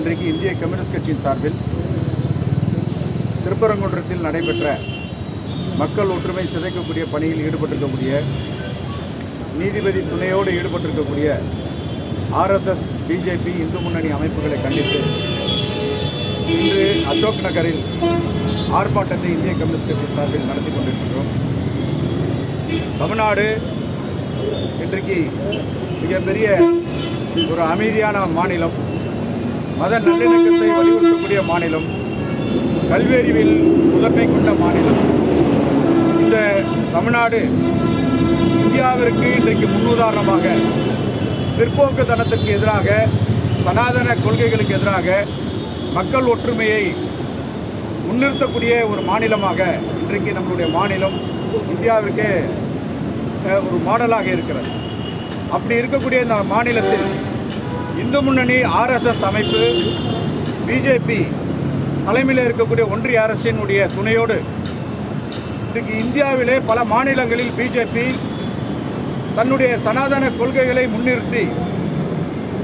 இன்றைக்கு இந்திய கம்யூனிஸ்ட் கட்சியின் சார்பில் திருப்பரங்குன்றத்தில் நடைபெற்ற மக்கள் ஒற்றுமை சிதைக்கக்கூடிய பணியில் ஈடுபட்டிருக்கக்கூடிய நீதிபதி துணையோடு ஈடுபட்டிருக்கக்கூடிய ஆர்எஸ்எஸ் பிஜேபி இந்து முன்னணி அமைப்புகளை கண்டித்து இன்று அசோக் நகரில் ஆர்ப்பாட்டத்தை இந்திய கம்யூனிஸ்ட் கட்சி சார்பில் நடத்தி கொண்டிருக்கிறோம் தமிழ்நாடு இன்றைக்கு மிகப்பெரிய ஒரு அமைதியான மாநிலம். மத நல்லிணக்கத்தை வலியுறுத்தக்கூடிய மாநிலம் கல்வியறிவில் முதன்மை கொண்ட மாநிலம். இந்த தமிழ்நாடு இந்தியாவிற்கு இன்றைக்கு முன்னுதாரணமாக பிற்போக்குத்தனத்திற்கு எதிராக சனாதன கொள்கைகளுக்கு எதிராக மக்கள் ஒற்றுமையை முன்னிறுத்தக்கூடிய ஒரு மாநிலமாக இன்றைக்கு நம்மளுடைய மாநிலம் இந்தியாவிற்கே ஒரு மாடலாக இருக்கிறது. அப்படி இருக்கக்கூடிய இந்த மாநிலத்தில் இந்து முன்னணி ஆர்எஸ்எஸ் அமைப்பு பிஜேபி தலைமையில் இருக்கக்கூடிய ஒன்றிய அரசினுடைய துணையோடு இன்றைக்கு இந்தியாவிலே பல மாநிலங்களில் பிஜேபி தன்னுடைய சனாதன கொள்கைகளை முன்னிறுத்தி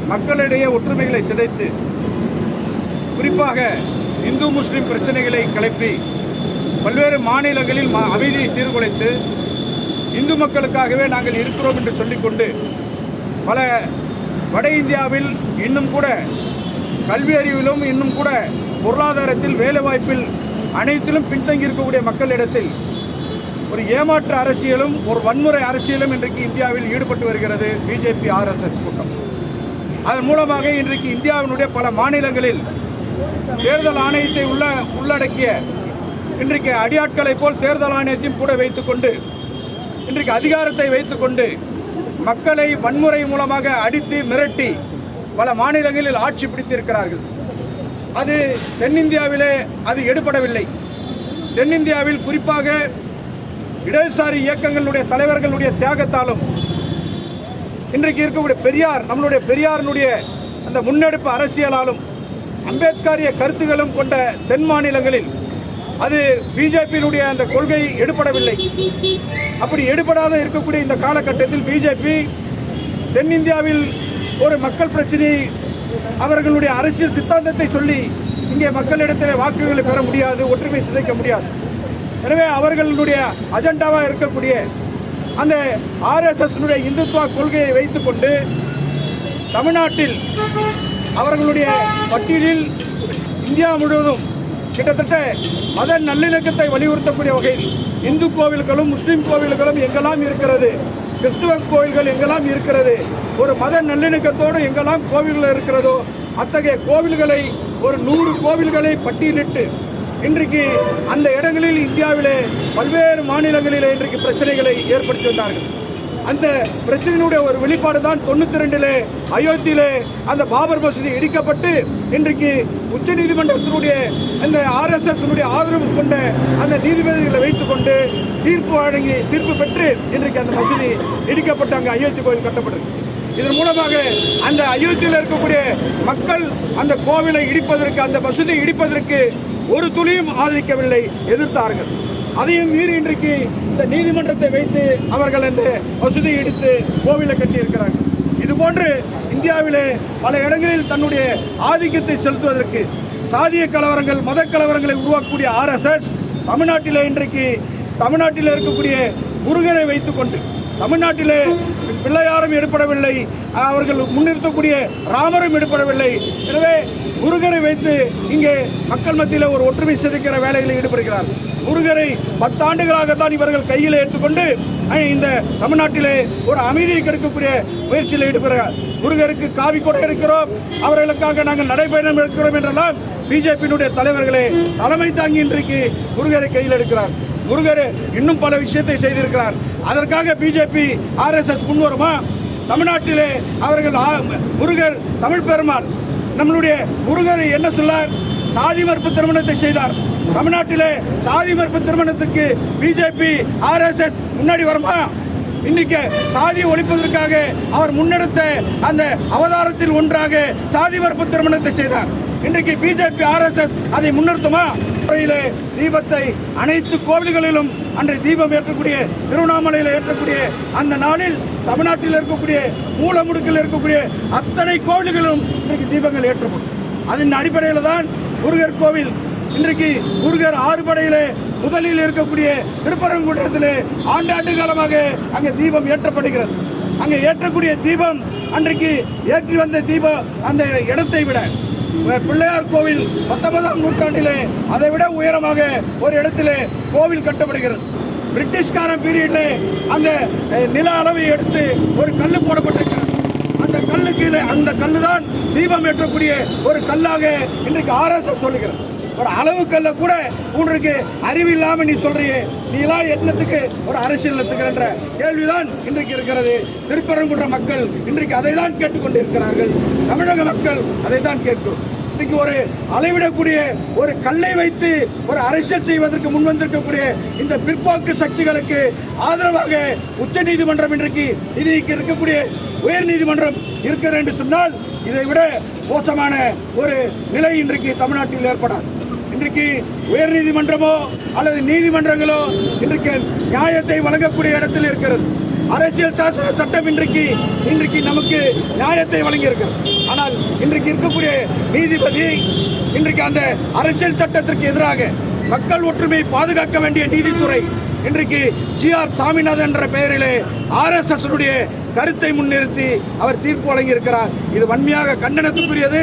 மக்களிடையே ஒற்றுமைகளை சிதைத்து குறிப்பாக இந்து முஸ்லிம் பிரச்சனைகளை கிளப்பி பல்வேறு மாநிலங்களில் ம- அமைதியை சீர்குலைத்து இந்து மக்களுக்காகவே நாங்கள் இருக்கிறோம் என்று சொல்லிக்கொண்டு பல வட இந்தியாவில் இன்னும் கூட கல்வி அறிவிலும் இன்னும் கூட பொருளாதாரத்தில் வேலைவாய்ப்பில் அனைத்திலும் பின்தங்கி இருக்கக்கூடிய மக்களிடத்தில் ஒரு ஏமாற்று அரசியலும் ஒரு வன்முறை அரசியலும் இன்றைக்கு இந்தியாவில் ஈடுபட்டு வருகிறது பிஜேபி ஆர்எஸ்எஸ் கூட்டம். அதன் மூலமாக இன்றைக்கு இந்தியாவினுடைய பல மாநிலங்களில் தேர்தல் ஆணையத்தை உள்ள உள்ளடக்கிய இன்றைக்கு அடியாட்களைப் போல் தேர்தல் ஆணையத்தையும் கூட வைத்துக்கொண்டு இன்றைக்கு அதிகாரத்தை வைத்துக்கொண்டு மக்களை வன்முறை மூலமாக அடித்து மிரட்டி பல மாநிலங்களில் ஆட்சி பிடித்திருக்கிறார்கள். அது தென்னிந்தியாவிலே அது எடுபடவில்லை. தென்னிந்தியாவில் குறிப்பாக இடதுசாரி இயக்கங்களுடைய தலைவர்களுடைய தியாகத்தாலும் இன்றைக்கு இருக்கக்கூடிய பெரியார் நம்மளுடைய பெரியாரினுடைய அந்த முன்னெடுப்பு அரசியலாலும் அம்பேத்கரிய கருத்துகளும் கொண்ட தென் மாநிலங்களில் அது பிஜேபியினுடைய அந்த கொள்கை எடுபடவில்லை. அப்படி எடுபடாத இருக்கக்கூடிய இந்த காலகட்டத்தில் பிஜேபி தென்னிந்தியாவில் ஒரு மக்கள் பிரச்சனையை அவர்களுடைய அரசியல் சித்தாந்தத்தை சொல்லி இங்கே மக்களிடத்தில் வாக்குகளை பெற முடியாது ஒற்றுமை சிதைக்க முடியாது. எனவே அவர்களுடைய அஜெண்டாவாக இருக்கக்கூடிய அந்த ஆர்எஸ்எஸ்னுடைய இந்துத்துவ கொள்கையை வைத்துக்கொண்டு தமிழ்நாட்டில் அவர்களுடைய பட்டியலில் இந்தியா முழுவதும் கிட்டத்தட்ட மத நல்லிணக்கத்தை வலியுறுத்தக்கூடிய வகையில் இந்து கோவில்களும் முஸ்லீம் கோவில்களும் எங்கெல்லாம் இருக்கிறது? கிறிஸ்துவ கோவில்கள் எங்கெல்லாம் இருக்கிறது? ஒரு மத நல்லிணக்கத்தோடு எங்கெல்லாம் கோவில்கள் இருக்கிறதோ அத்தகைய கோவில்களை ஒரு நூறு கோவில்களை பட்டியலிட்டு இன்றைக்கு அந்த இடங்களில் இந்தியாவிலே பல்வேறு மாநிலங்களிலே இன்றைக்கு பிரச்சனைகளை ஏற்படுத்தி வந்தார்கள். அந்த பிரச்சனையினுடைய ஒரு வெளிப்பாடு தான் தொண்ணூத்தி ரெண்டிலே அயோத்தியிலே அந்த பாபர் மசூதி இடிக்கப்பட்டு இன்றைக்கு உச்ச நீதிமன்றத்தினுடைய அந்த ஆர்எஸ்எஸ் ஆதரவு கொண்ட அந்த நீதிபதிகளை வைத்துக்கொண்டு தீர்ப்பு வழங்கி தீர்ப்பு பெற்று இன்றைக்கு அந்த மசூதி இடிக்கப்பட்டு அங்கே அயோத்தி கோயில் கட்டப்பட்டிருக்கு. இதன் மூலமாக அந்த அயோத்தியில் இருக்கக்கூடிய மக்கள் அந்த கோவிலை இடிப்பதற்கு அந்த மசூதியை இடிப்பதற்கு ஒரு துளியும் ஆதரிக்கவில்லை எதிர்த்தார்கள். அதையும் மீறி இன்றைக்கு இந்த நீதிமன்றத்தை வைத்து அவர்கள் அந்த வசதி எடுத்து கோவிலை கட்டியிருக்கிறார்கள். இதுபோன்று இந்தியாவிலே பல இடங்களில் தன்னுடைய ஆதிக்கத்தை செலுத்துவதற்கு சாதிய கலவரங்கள் மத கலவரங்களை உருவாக்கக்கூடிய ஆர்எஸ்எஸ் தமிழ்நாட்டிலே இன்றைக்கு தமிழ்நாட்டில் இருக்கக்கூடிய முருகனை வைத்துக்கொண்டு தமிழ்நாட்டிலே பிள்ளையாரும் எடுப்படவில்லை அவர்கள் முன்னிறுத்தக்கூடிய ராமரும் எடுப்படவில்லை எனவே முருகரை வைத்து இங்கே மக்கள் மத்தியில் ஒரு ஒற்றுமை சிதைக்கிற வேலைகளில் ஈடுபடுகிறார். முருகரை பத்தாண்டுகளாகத்தான் இவர்கள் கையில் எடுத்துக்கொண்டு அஹ், இந்த தமிழ்நாட்டிலே ஒரு அமைதியை கெடுக்கக்கூடிய முயற்சியில் ஈடுபடுகிறார். முருகருக்கு காவி கொடை இருக்கிறோம் அவர்களுக்காக நாங்கள் நடைபயணம் எடுக்கிறோம் என்றெல்லாம் பிஜேபியினுடைய தலைவர்களே தலைமை தாங்கி இன்றைக்கு முருகரை கையில் எடுக்கிறார். முருகர் இன்னும் பல விஷயத்தை செய்திருக்கிறார். அதற்காக பிஜேபி ஆர்எஸ்எஸ் முன்வருமா? தமிழ்நாட்டிலே அவர்கள் ஆ- முருகர் தமிழ் பெருமாள். நம்மளுடைய முருகர் என்ன சொல்லார்? சாதி மறுப்பு திருமணத்தை செய்தார். தமிழ்நாட்டிலே சாதி மறுப்பு திருமணத்துக்கு பிஜேபி ஆர்எஸ்எஸ் முன்னாடி வருமா? இன்னைக்கு சாதி ஒழிப்பதற்காக அவர் முன்னெடுத்த அந்த அவதாரத்தில் ஒன்றாக சாதி மறுப்பு திருமணத்தை செய்தார். இன்றைக்கு பிஜேபி ஆர்எஸ்எஸ் அதை முன்னிறுத்துமா? முறையிலே தீபத்தை அனைத்து கோவில்களிலும் அன்றைய தீபம் ஏற்றக்கூடிய திருவண்ணாமலையில் ஏற்றக்கூடிய அந்த நாளில் தமிழ்நாட்டில் இருக்கக்கூடிய மூலமுடுக்கில் இருக்கக்கூடிய அத்தனை கோவில்களிலும் இன்றைக்கு தீபங்கள் ஏற்றப்படும். அதன் அடிப்படையில் தான் முருகர் கோவில் இன்றைக்கு முருகர் ஆறுபடையிலே முதலில் இருக்கக்கூடிய திருப்பரங்குன்றத்திலே ஆண்டாண்டு காலமாக அங்கே தீபம் ஏற்றப்படுகிறது. அங்கே ஏற்றக்கூடிய தீபம் அன்றைக்கு ஏற்றி வந்த தீபம் அந்த இடத்தை விட பிள்ளையார் கோவில் பத்தொன்பதாம் நூற்றாண்டிலே அதை விட உயரமாக ஒரு இடத்திலே கோவில் கட்டப்படுகிறது. பிரிட்டிஷ்காரன் பீரியட்ல அந்த நில அளவை எடுத்து ஒரு கல் போடப்பட்டு அந்த கல்லு தான் தீபம் ஏற்றக்கூடிய ஒரு கல்லாக இன்றைக்கு ஆர்எஸ்எஸ் சொல்லுகிறது. ஒரு அளவு கல்ல கூட உனக்கு அறிவு இல்லாம நீ சொல்றியே. நீ எல்லாம் எண்ணத்துக்கு ஒரு அரசியல் என்ற கேள்விதான் இன்றைக்கு இருக்கிறது. திருப்பரங்குன்ற மக்கள் இன்றைக்கு அதை தான் கேட்டுக்கொண்டு இருக்கிறார்கள் தமிழக மக்கள் அதை தான் கேட்கும். இன்னைக்கு ஒரு அளவிடக்கூடிய ஒரு கல்லை வைத்து ஒரு அரசியல் செய்வதற்கு முன் வந்திருக்கக்கூடிய இந்த பிற்போக்கு சக்திகளுக்கு ஆதரவாக உச்ச நீதிமன்றம் இன்றைக்கு இன்னைக்கு இருக்கக்கூடிய உயர் நீதிமன்றம் இருக்கிறது என்று சொன்னால் இதை விட மோசமான ஒரு நிலை இன்றைக்கு தமிழ்நாட்டில் ஏற்படாது. இன்றைக்கு உயர் நீதிமன்றமோ அல்லது நீதிமன்றங்களோ இன்றைக்கு நியாயத்தை வழங்கக்கூடிய இடத்தில் இருக்கிறது. அரசியல் சாசன சட்டம் இன்றைக்கு இன்றைக்கு நமக்கு நியாயத்தை வழங்கியிருக்கிறது. ஆனால் இன்றைக்கு இருக்கக்கூடிய நீதிபதி இன்றைக்கு அந்த அரசியல் சட்டத்திற்கு எதிராக மக்கள் ஒற்றுமையை பாதுகாக்க வேண்டிய நீதித்துறை இன்றைக்கு ஜி ஆர் சாமிநாதன் என்ற பெயரிலே ஆர்எஸ்எஸ் கருத்தை முன்னிறுத்தி அவர் தீர்ப்பு வழங்கியிருக்கிறார். இது வன்மையாக கண்டனத்துக்குரியது.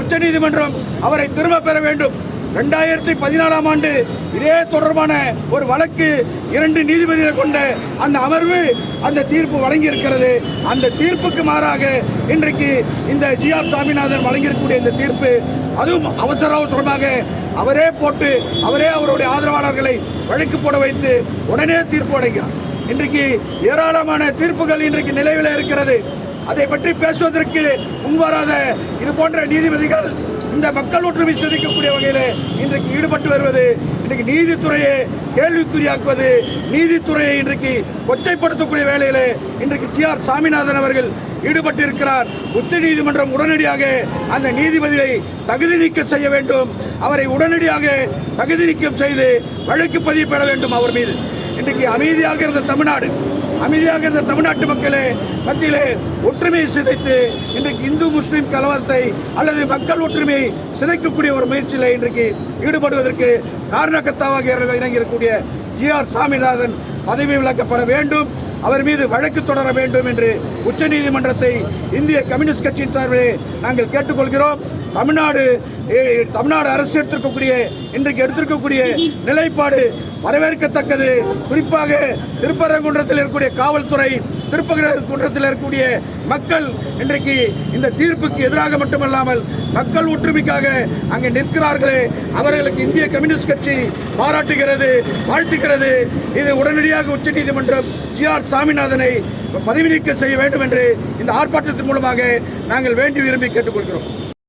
உச்சநீதிமன்றம் அவரை திரும்ப பெற வேண்டும். ரெண்டாயிரத்தி பதினாலாம் ஆண்டு இதே தொடர்பான ஒரு வழக்கு இரண்டு நீதிபதிகளை கொண்ட அந்த அமர்வு அந்த தீர்ப்பு வழங்கி இருக்கிறது அந்த தீர்ப்புக்கு மாறாக இன்றைக்கு இந்த ஜி ஆர் சாமிநாதன் வழங்கியிருக்கக்கூடிய இந்த தீர்ப்பு அதுவும் அவசர அவசரமாக அவரே போட்டு அவரே அவருடைய ஆதரவாளர்களை வழக்கு போட வைத்து உடனே தீர்ப்பு அடைகிறார் இன்றைக்கு ஏராளமான தீர்ப்புகள் இன்றைக்கு நிலைவில் இருக்கிறது. அதை பற்றி பேசுவதற்கு முன்வராத இது போன்ற நீதிபதிகள் இந்த மக்கள் ஒற்றுமை சிதைக்கக்கூடிய வகையில் இன்றைக்கு ஈடுபட்டு வருவது இன்றைக்கு நீதித்துறையை கேள்விக்குறியாக்குவது நீதித்துறையை இன்றைக்கு கொச்சைப்படுத்தக்கூடிய வேலையில் இன்றைக்கு ஜி ஆர் சாமிநாதன் அவர்கள் ஈடுபட்டிருக்கிறார். உச்ச நீதிமன்றம் உடனடியாக அந்த நீதிபதியை தகுதி நீக்கம் செய்ய வேண்டும். அவரை உடனடியாக தகுதி நீக்கம் செய்து வழக்கு பதிவு பெற வேண்டும் அவர் மீது. இன்றைக்கு அமைதியாக இருந்த தமிழ்நாடு அமைதியாக இருந்த தமிழ்நாட்டு மக்களே மத்தியிலே ஒற்றுமையை சிதைத்து இன்றைக்கு இந்து முஸ்லீம் கலவரத்தை அல்லது மக்கள் ஒற்றுமையை சிதைக்கக்கூடிய ஒரு முயற்சியில் இன்றைக்கு ஈடுபடுவதற்கு காரணக்கத்தாவாக இறங்கியிருக்கக்கூடிய ஜி ஆர் சாமிநாதன் பதவி விலக்கப்பட வேண்டும். அவர் மீது வழக்கு தொடர வேண்டும் என்று உச்சநீதிமன்றத்தை இந்திய கம்யூனிஸ்ட் கட்சியின் சார்பிலே நாங்கள் கேட்டுக்கொள்கிறோம். தமிழ்நாடு தமிழ்நாடு அரசு எடுத்திருக்கக்கூடிய இன்றைக்கு எடுத்திருக்கக்கூடிய நிலைப்பாடு வரவேற்கத்தக்கது. குறிப்பாக திருப்பரங்குன்றத்தில் இருக்கக்கூடிய காவல்துறை திருப்பரங்குன்றத்தில் இருக்கக்கூடிய மக்கள் இன்றைக்கு இந்த தீர்ப்புக்கு எதிராக மட்டுமல்லாமல் மக்கள் ஒற்றுமைக்காக அங்கே நிற்கிறார்களே. அவர்களுக்கு இந்திய கம்யூனிஸ்ட் கட்சி பாராட்டுகிறது வாழ்த்துகிறது. இது உடனடியாக உச்சநீதிமன்றம் ஜி ஆர் சாமிநாதனை பதவி நீக்கம் செய்ய வேண்டும் என்று இந்த ஆர்ப்பாட்டத்தின் மூலமாக நாங்கள் வேண்டி விரும்பி கேட்டுக்கொள்கிறோம்.